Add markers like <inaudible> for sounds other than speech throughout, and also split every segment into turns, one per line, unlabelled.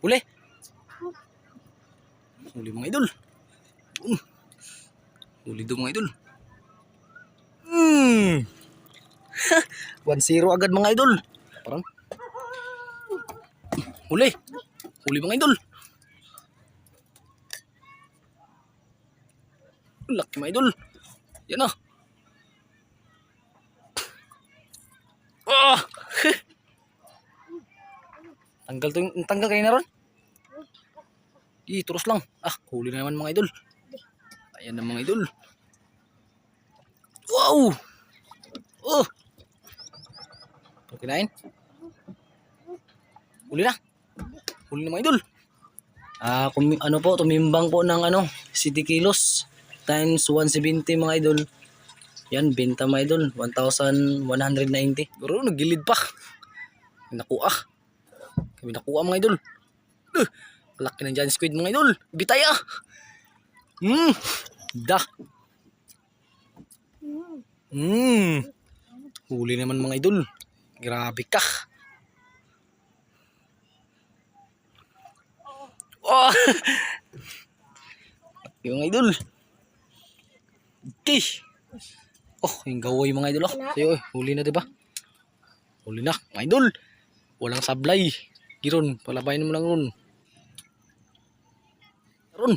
Huli. Huli mga idol. Um. Huli daw mga idol. Hmm. <laughs> 1-0 agad mga idol. Parang. Huli. Huli mga idol. Laki mga idol. Yan ah. Ah! <laughs> tanggal to yung tanggal kayo na ron. Ih, turos lang. Ah, huli na naman mga idol. Ayan na mga idol. Wow! Oh! Kinain? Huli na. Huli na mga idol. Ah, kumi ano po, tumimbang po ng ano, 60 kilos times 170 mga idol. Yan, benta mga idol, 1,190. Pero nagilid pa. Nakuha. Kami nakuha mga idol. Uh, laki ng giant squid mga idol. Bitaya. Hmm. Da. Hmm. Huli naman mga idol. Grabe ka. Oh. <laughs> yung idol. Okay. Oh, yung gaway mga idol. Oh. Sayo, eh, huli na 'di ba? Huli na, mga idol. Walang sablay. Giron, palabayin mo lang ron. Ron.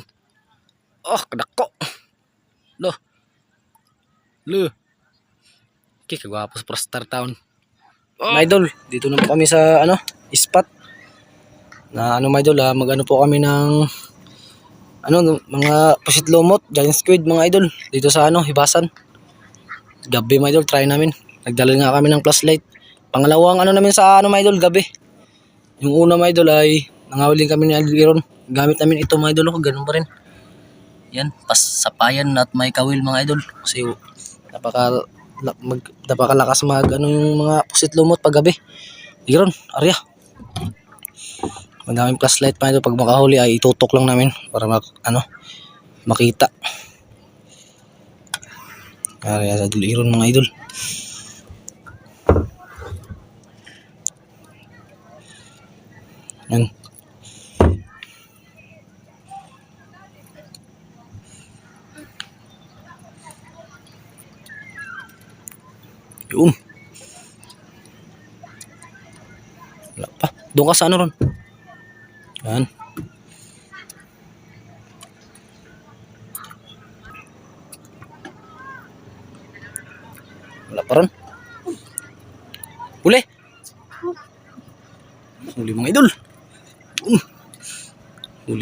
Oh, kadako. Lo. Lo. Okay, kagwapo sa Prostar Town. Mga idol, dito na po kami sa ano, spot. Na ano mga idol, ah, mag-ano po kami ng ano, mga pusit lumot, giant squid mga idol. Dito sa ano, hibasan. Gabi mga idol, try namin. Nagdala nga kami ng flashlight. Pangalawang ano namin sa ano mga idol, gabi. Yung una mga idol ay nangawiling kami ni Idol Iron. Gamit namin ito mga idol, oh, ganun pa rin. Yan, pas sapayan at may kawil mga idol. Kasi napaka la- mag, napakalakas mag ano yung mga pusit lumot pag gabi. Iron, arya. Madaming flashlight pa ito pag makahuli ay itutok lang namin para mak, ano makita. Kaya sa idol Iron mga idol. Yan. Yun. Wala pa. Doon ka sa ano ron? Yan. Wala pa ron. Huli. Huli mga idol.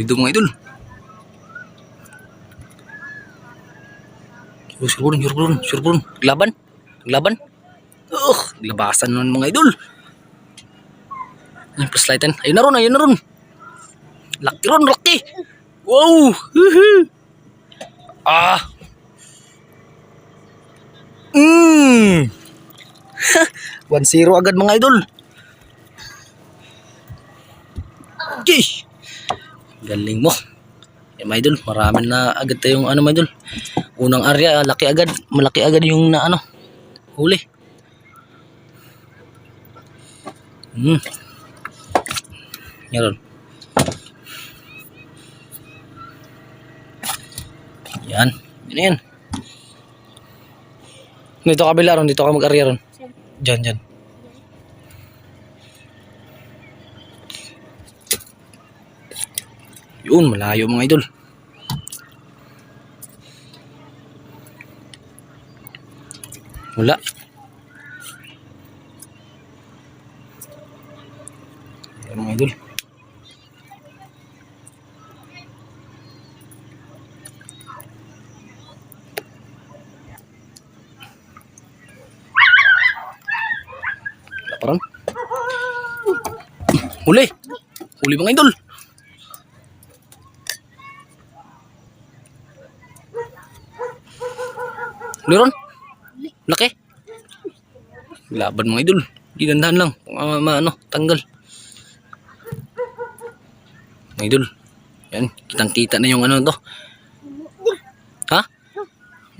Daw mga idol. Oh, sure bro. Laban. Laban. Ugh, labasan nun mga idol. Yung flashlightan. Ayun na ron, ayun na ron. Laki ron, laki. Wow. Ah. Mm. 1-0 agad mga idol. Okay. Galing mo. Eh, mga idol, marami na agad tayong ano mga idol. Unang area, laki agad. Malaki agad yung na ano. Huli. Hmm. Meron. Yan. Yan yan. Dito kabila ron. Dito ka mag-area ron. Diyan, diyan. Yun, malayo mga idol. Wala. Yan mga idol. Wala pa ron. Huli. Huli mga idol. Huli ron. Laki. Laban mga idol. Di lang. Uh, ano, tanggal. Mga idol. Yan. Kitang kita na yung ano to. Ha?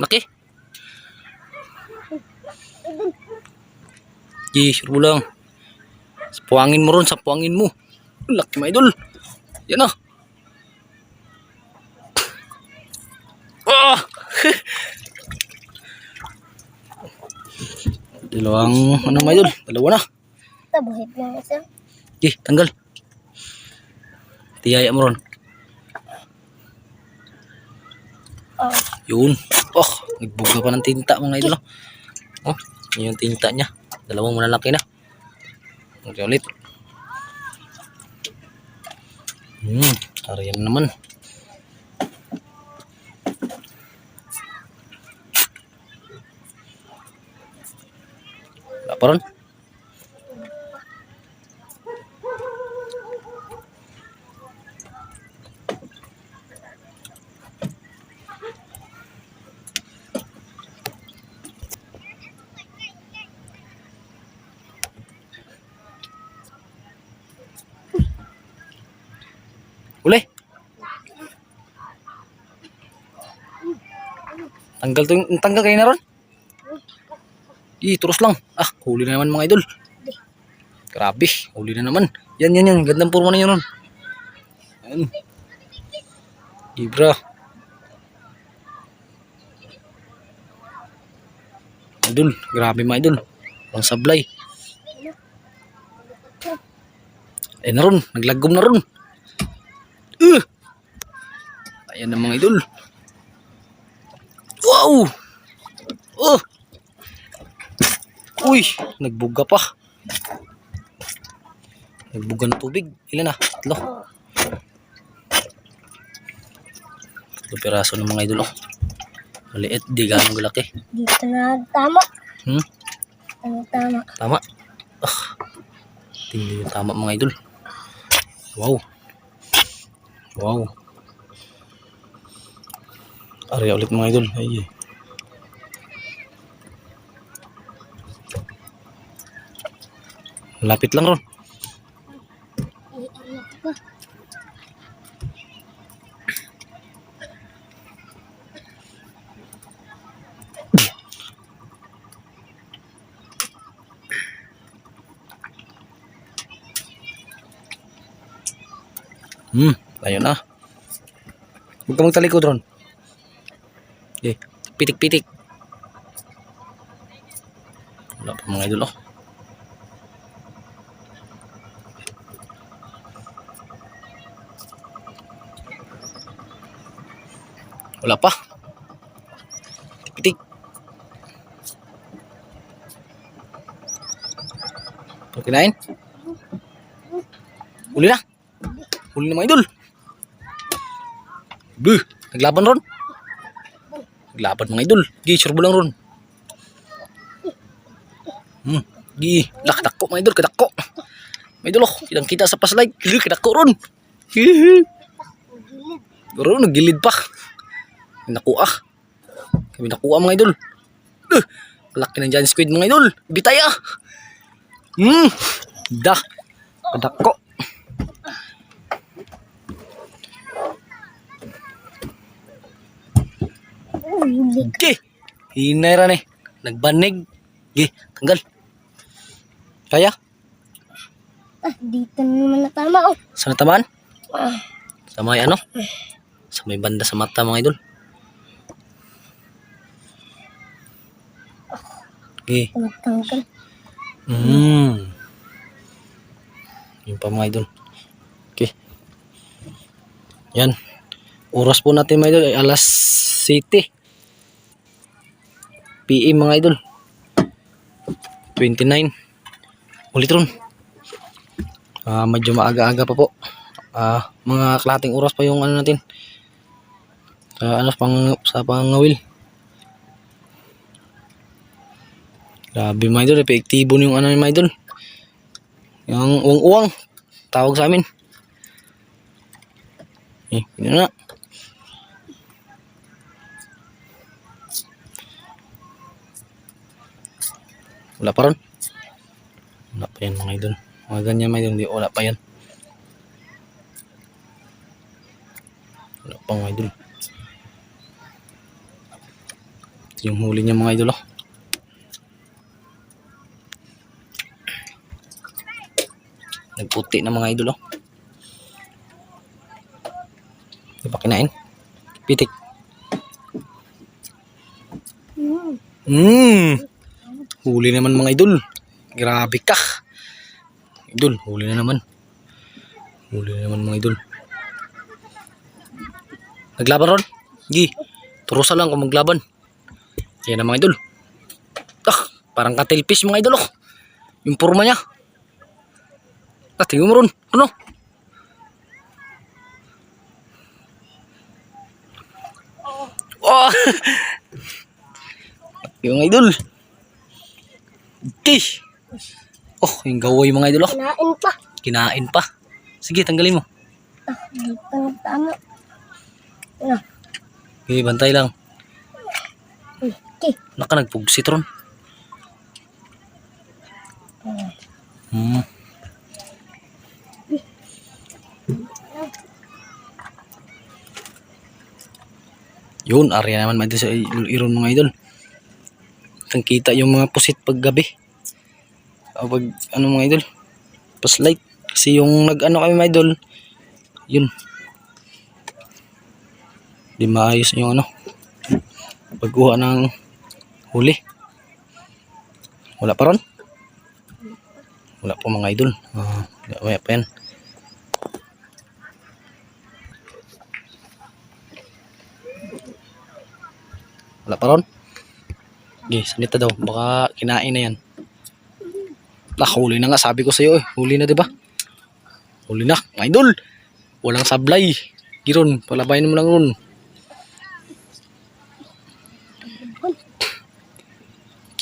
Laki. Di, sure lang. Sapuangin mo ron, sapuangin mo. Laki mga idol. Yan na. Oh! <laughs> Dalawang, ano mga idol? Dalawa na.
Tabuhit lang isa.
Eh, tanggal. Tiyaya mo ron.
Oh,
Yun. Oh, nagbuga pa ng tinta mga idol. Oh, yun yung tinta niya. Dalawang malalaki na. Okay ulit. Hmm, ariyan naman. Wala pa ron. Uli. Tanggal to yung tanggal kayo na ron. Ih, turos lang. Ah, huli na naman mga idol. Grabe, huli na naman. Yan, yan, yan. Gandang purma na yun ron. Yan. Ibra. Idol, grabe mga idol. Ang sablay. Eh na ron, naglagom na ron. Uh! Ayan na mga idol. Wow! Oh! Uy! Nagbuga pa. Nagbuga ng tubig. Ilan na? Tatlo. Tatlo piraso ng mga idol. Oh. Maliit, di ganong galaki.
dito na tama.
Hmm?
Ano tama?
Tama. Ah. Tingnan yung tama mga idol. Wow. Wow. Ari ulit mga idol. Ay. Eh. Lapit lang ron. Hmm, ayun na. Huwag ka magtalikod ron. Okay, pitik-pitik. Wala pa mga idol oh. Wala pa. Pitik. Okay na yun? Uli na. Huli na mga idol. Buh, naglaban ron. Naglaban mga idol. Gi, sure lang ron. Hmm, gi, lah kadako mga idol, kadako. Mga idol, oh, kita sa paslay. Gi, kadako ron. Hihi. Garo, nagilid pa. Nakuha. Kami nakuha mga idol. Uh, laki ng giant squid mga idol. Bitay ah. Hmm.
Oh, hindi.
Okay. Hinay ra ni. Nagbanig. Gi, tanggal. Kaya?
Ah, dito na naman na tama. Oh.
Sa natamaan?
Ah,
Sa may ano? Sa may banda sa mata mga idol. Okay.
tumagtanggal.
Mm. Yung pa mga idol. Okay. Yan. Oras po natin mga idol ay alas 7. PM mga idol. 29. Ulit ron. Ah, medyo maaga-aga pa po. Ah, mga klating oras pa yung ano natin. Sa ano pang sa pangawil. Grabe mga idol, epektibo na yung ano mga idol. Yung uwang-uwang. Tawag sa amin. Eh, yun na. Wala pa ron. Wala pa yan mga idol. Mga ganyan mga idol, hindi wala pa yan. Wala pa mga idol. Ito yung huli niya mga idol. Oh. Nagputi na mga idol. Oh. Di ba kinain? Pitik.
Hmm.
Huli naman mga idol. Grabe ka. Idol, huli na naman. Huli na naman mga idol. Naglaban ron? Gi. Turusa lang kung maglaban. Yan na mga idol. Ah, parang katilpis mga idol oh. Yung purma niya. Ah, tingnan mo ron. Ano? Oh! <laughs> yung idol. Okay. Oh, yung gaway mga idol oh.
Kinain pa.
Kinain pa. Sige, tanggalin mo.
Ah, tama. Ah,
Okay, bantay lang.
okay.
Naka nagpugsit ron. Hmm. Yun, area naman mga sa iron mga idol. Kitang kita yung mga pusit pag gabi. O pag ano mga idol. Pas light. Kasi yung nag ano kami mga idol. Yun. Di maayos yung ano. Pagkuha ng huli. Wala pa ron? Wala pa mga idol. Ah, wala pa yan. Wala pa ron? Okay, salita daw. Baka kinain na yan. Lah, huli na nga. Sabi ko sa'yo eh. Huli na, di ba? Huli na. Mga idol. Walang sablay. Giron, palabayin mo lang ron.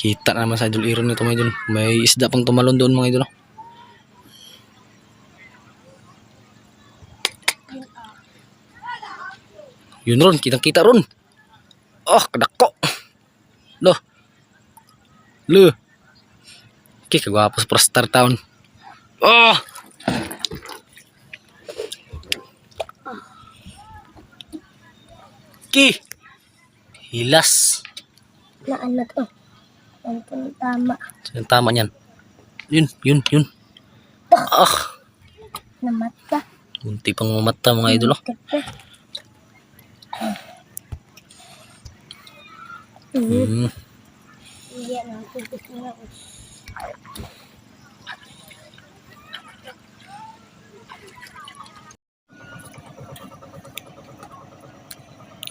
Kita naman sa idol iron nito mga idol. May isda pang tumalon doon mga idol. oh. Yun ron, kitang kita ron. Oh, kadako. Lo. Lo. Okay, kagwapo sa Prostar Town. Oh! Ki. Hilas.
Naan na to. Dito na tama.
Yung tama niyan. Yun, yun, yun. Ah,
Namata.
munti pang mamata mga idol. oh.
Kete. Ako.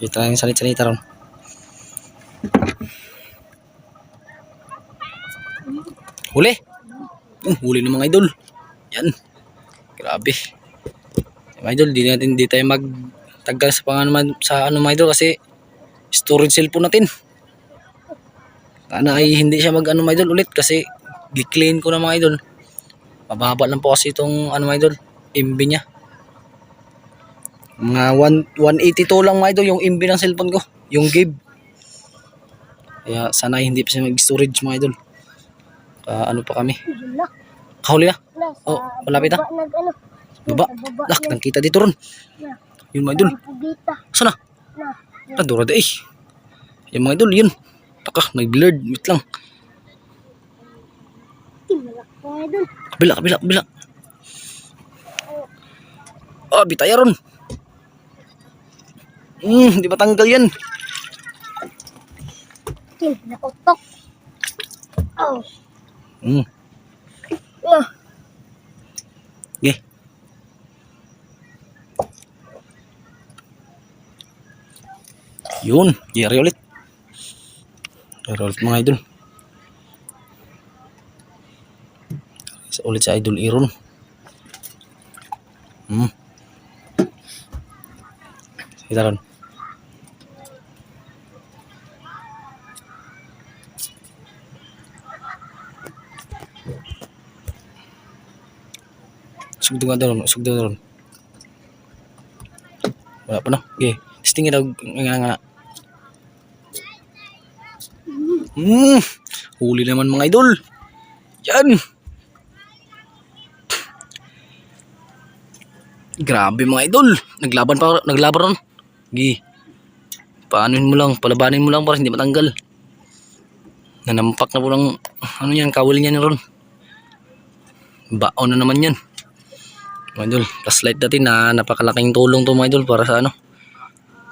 Kita yung salit-salita ron. Huli. Uh, huli ng mga idol. Yan. Grabe. Mga idol, di natin di tayo magtagal sa pangalan sa ano mga idol kasi storage cellphone natin. Sana ay hindi siya mag ano mga idol ulit kasi gi-clean ko na mga idol. Mababa lang po kasi itong ano mga idol, MB niya. Mga 1, 182 lang mga idol yung MB ng cellphone ko. Yung Gabe. Kaya sana hindi pa siya mag-storage mga idol. Ah, ano pa kami? Kahuli na. Oh, malapit na.
Baba ano.
Lak, kita dito ron. Yun mga idol. Sana?
Na.
Ah, dura eh. Yung mga idol, yun. Taka, nag-blurred. Wait lang. Kabila, kabila, kabila. Ah, bitaya ron. Hmm, di matanggal yan.
Tim, nakutok. Oh.
Hmm,
Ah.
okay. Yun, Jerry ulit. Jerry ulit mga idol. Isa ulit sa idol Iron. Hmm. Kita ron. Sugdo nga doon, sugdo. Wala pa no? Okay. Stingin daw nga nga. Hmm. Huli naman mga idol. Yan. Grabe mga idol. Naglaban pa, naglaban ron. Gi. Paanuin mo lang, palabanin mo lang para hindi matanggal. Nanampak na po ng, ano yan, kawal niya ron. Baon na naman yan. Mga idol, flashlight natin na napakalaking tulong to mga idol para sa ano,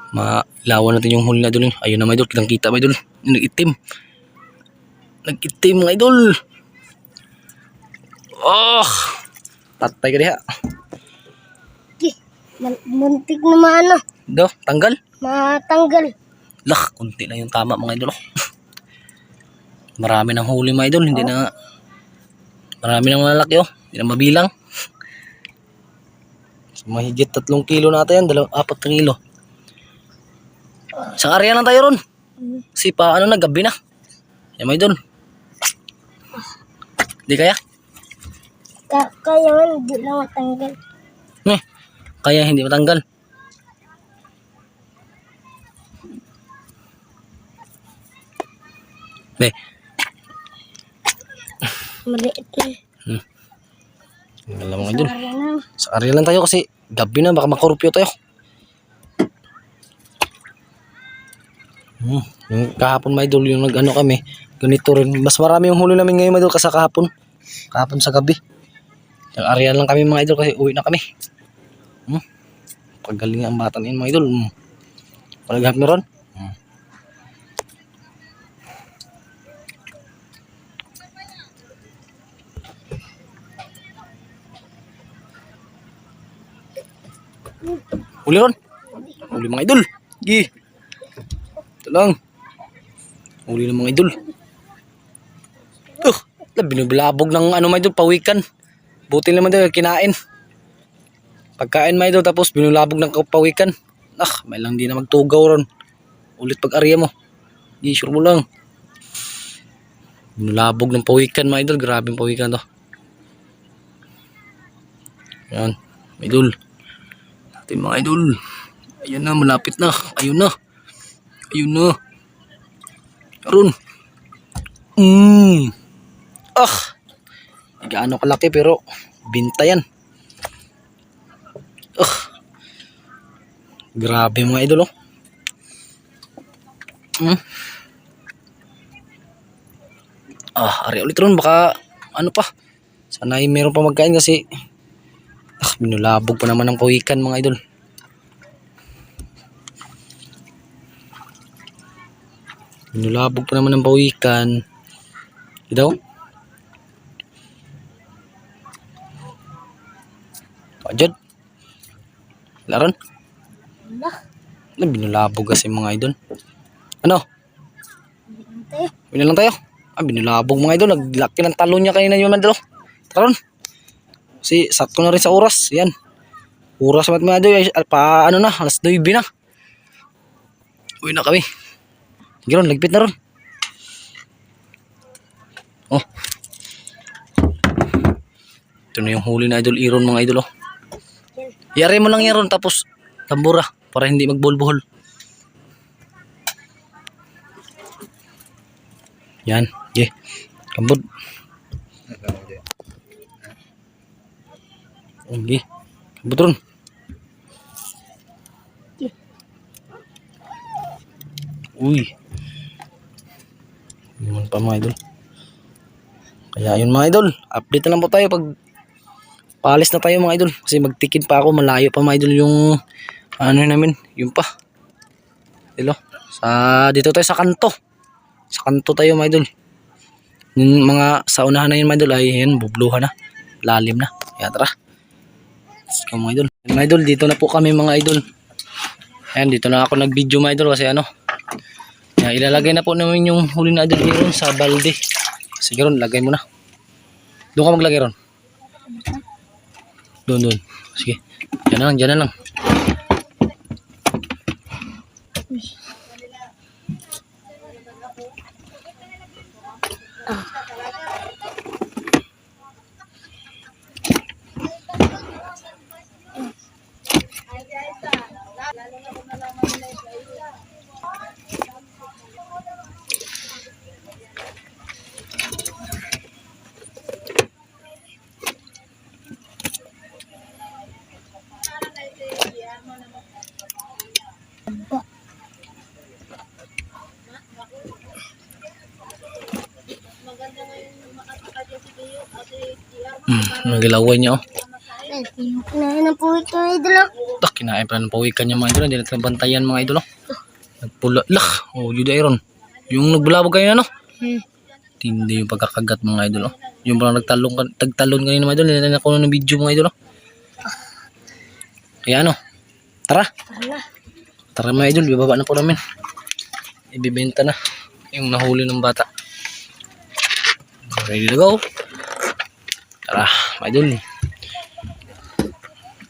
Mailawan natin yung huli na idol. Ayun na mga idol. Kitang kita mga idol. Yung Nag-itim mga idol. Oh! Patay ka diha.
Muntik na maano.
Do, tanggal.
Matanggal.
Lah, kunti lang yung tama mga idol. oh. <laughs> Marami ng huli mga idol. Hindi na... Marami ng malalaki oh. Hindi na mabilang. So, mahigit tatlong kilo na ata yan. Dalaw, apat na kilo. Sa area lang tayo ron. Kasi pa ano na, gabi na. Yan mga idol. Hindi kaya?
Ka- kaya man, di lang matanggal.
Eh, kaya hindi matanggal. Be,
Maliit na.
alam mga idol.
Kaya na.
Sa area lang tayo kasi gabi na baka makorupyo tayo. Hmm, yung kahapon mga idol yung nag-ano kami, ganito rin. Mas marami yung huli namin ngayon idol kasi kahapon. Kahapon sa gabi. Yung area lang kami mga idol kasi uwi na kami. Hmm. Pagaling ang bata na mga idol. Hmm. Panaghap meron. Hmm. Huli ron. Huli mga idol. Gi. Ito lang. Huli ng mga idol. Tuh, binublabog ng ano mga idol, pawikan. Buti naman daw kinain. Pagkain mga idol, tapos binulabog ng pawikan. Ah, may lang di na magtugaw ron. Ulit pag area mo. Di, sure mo lang. Binulabog ng pawikan mga idol. Grabe yung pawikan to. Yan, mga idol. Yung mga idol. Ayan na, malapit na. Ayun na. Ayun na. Aron. Mmm. Hindi gaano kalaki pero binta yan. Ah. Grabe mga idol oh. Hmm. Ah, ari ulit ron baka ano pa. Sana ay meron pa magkain kasi ah, binulabog pa naman ng pawikan mga idol. Binulabog pa naman ng pawikan. Ito? Pajad. Laron?
Wala.
Ano, binulabog kasi mga idol. Ano? Bina lang tayo. Ah, binulabog mga idol. Naglaki ng talon niya kanina yung idol. Taron. Si sakto na rin sa oras. Yan. Oras mat mga idol. Pa ano na. Alas 9 na. Uwi na kami. Sige ron, lagpit na ron. Oh. Ito na yung huli na idol Iron mga idol oh. Yari mo lang yan ron tapos tambura para hindi magbulbuhol. Yan. Yeah. Kambod. Okay. Kambod ron. Uy. Yun pa mga idol. Kaya yun mga idol. Update na lang po tayo pag Paalis na tayo mga idol. Kasi magtikin pa ako malayo pa mga idol yung ano namin yung pa. Hello? Sa dito tayo sa kanto. Sa kanto tayo mga idol. Yung mga sa unahan na yun mga idol ay yan bubluhan na. Lalim na. Kaya tara. Let's mga idol. Mga idol dito na po kami mga idol. Ayan dito na ako nag video mga idol kasi ano yan, ilalagay na po namin yung huli na idol dito sa balde. Sige ron lagay mo na. Doon ka maglagay ron doon, doon. Sige. Diyan na lang, diyan na lang. Nagilaway niya oh.
Kinain na po ito idol oh.
Tak, kinain pa ng pawikan niya mga idol. Hindi natin bantayan mga idol. Oh. Nagpula. Lah, oh, yun iron. Yung nagbulabog kayo na, no?
Hmm.
Tindi yung pagkakagat mga idol. Oh. Yung parang nagtalong, ka- tagtalon kanina mga idol. Hindi na ako ng video mga idol. Oh. Kaya ano? Tara.
Tara.
Tara mga idol. Ibaba na po namin. Ibibenta na. Yung nahuli ng bata. Ready to go. Tara, mga idol.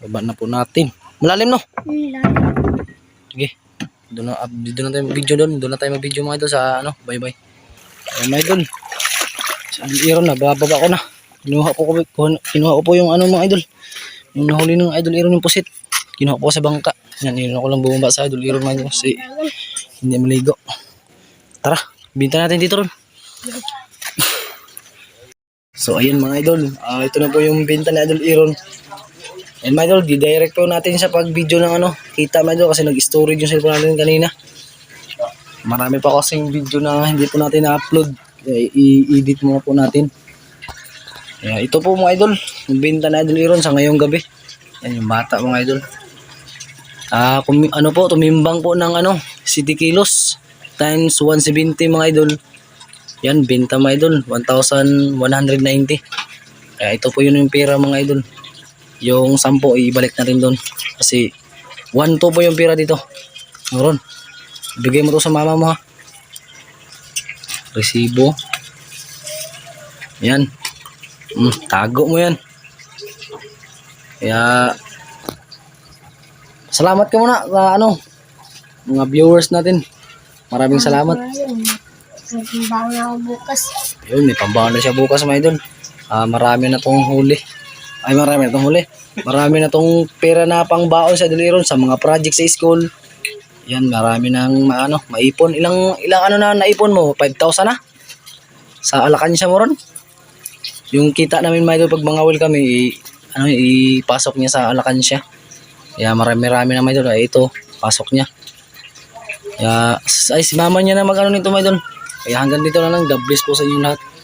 Baba na po natin. Malalim no?
Hmm, lalim.
Sige. Doon na, dito na tayo mag-video doon. Doon na tayo mag-video mga idol sa ano. Bye-bye. Ay, mga idol. Sa Iron na, bababa ko na. Kinuha ko, ko- kinuha ko po yung ano mga idol. Yung nahuli ng idol Iron yung pusit. Kinuha ko sa bangka. Yan, yun ako lang bumaba sa idol Iron mga idol. Kasi hindi maligo. Tara, binta natin dito ron. So ayun mga idol, Ah, ito na po yung binta ni Idol Iron. And mga idol, di-direct po natin sa pag-video ng ano, kita mga idol kasi nag-storage yung cellphone natin kanina. Marami pa kasing video na hindi po natin na-upload. I-edit muna po natin. Kaya ito po mga idol, yung binta ni Idol Iron sa ngayong gabi. Yan yung bata mga idol. Ah, kumi- ano po, tumimbang po ng ano, city kilos times 170 mga idol. Yan, benta mga idol, 1,190. Kaya ito po yun yung pera mga idol. Yung 10 ibalik na rin doon. Kasi 1-2 po yung pera dito. Meron. Bigay mo to sa mama mo ha. Resibo. Yan. Mm, tago mo yan. Kaya Salamat ka muna sa ano mga viewers natin. Maraming salamat.
Ayun. Nagtimbang na bukas.
Yun, may pambahan na siya bukas mga idol. Ah, marami na tong huli. Ay, marami na tong huli. Marami na tong pera na pangbaon sa Diliron sa mga project sa school. Yan, marami nang maano, maipon. Ilang ilang ano na naipon mo? 5,000 na? Sa Alakansya mo ron? Yung kita namin idol pag mangawil kami, i- ano, ipasok niya sa Alakansya. Kaya marami-rami na mga idol. Ay, ito, pasok niya. Kaya, ay, si mama niya na mag-ano nito mga idol. Kaya hanggang dito na lang. God bless po sa inyo lahat.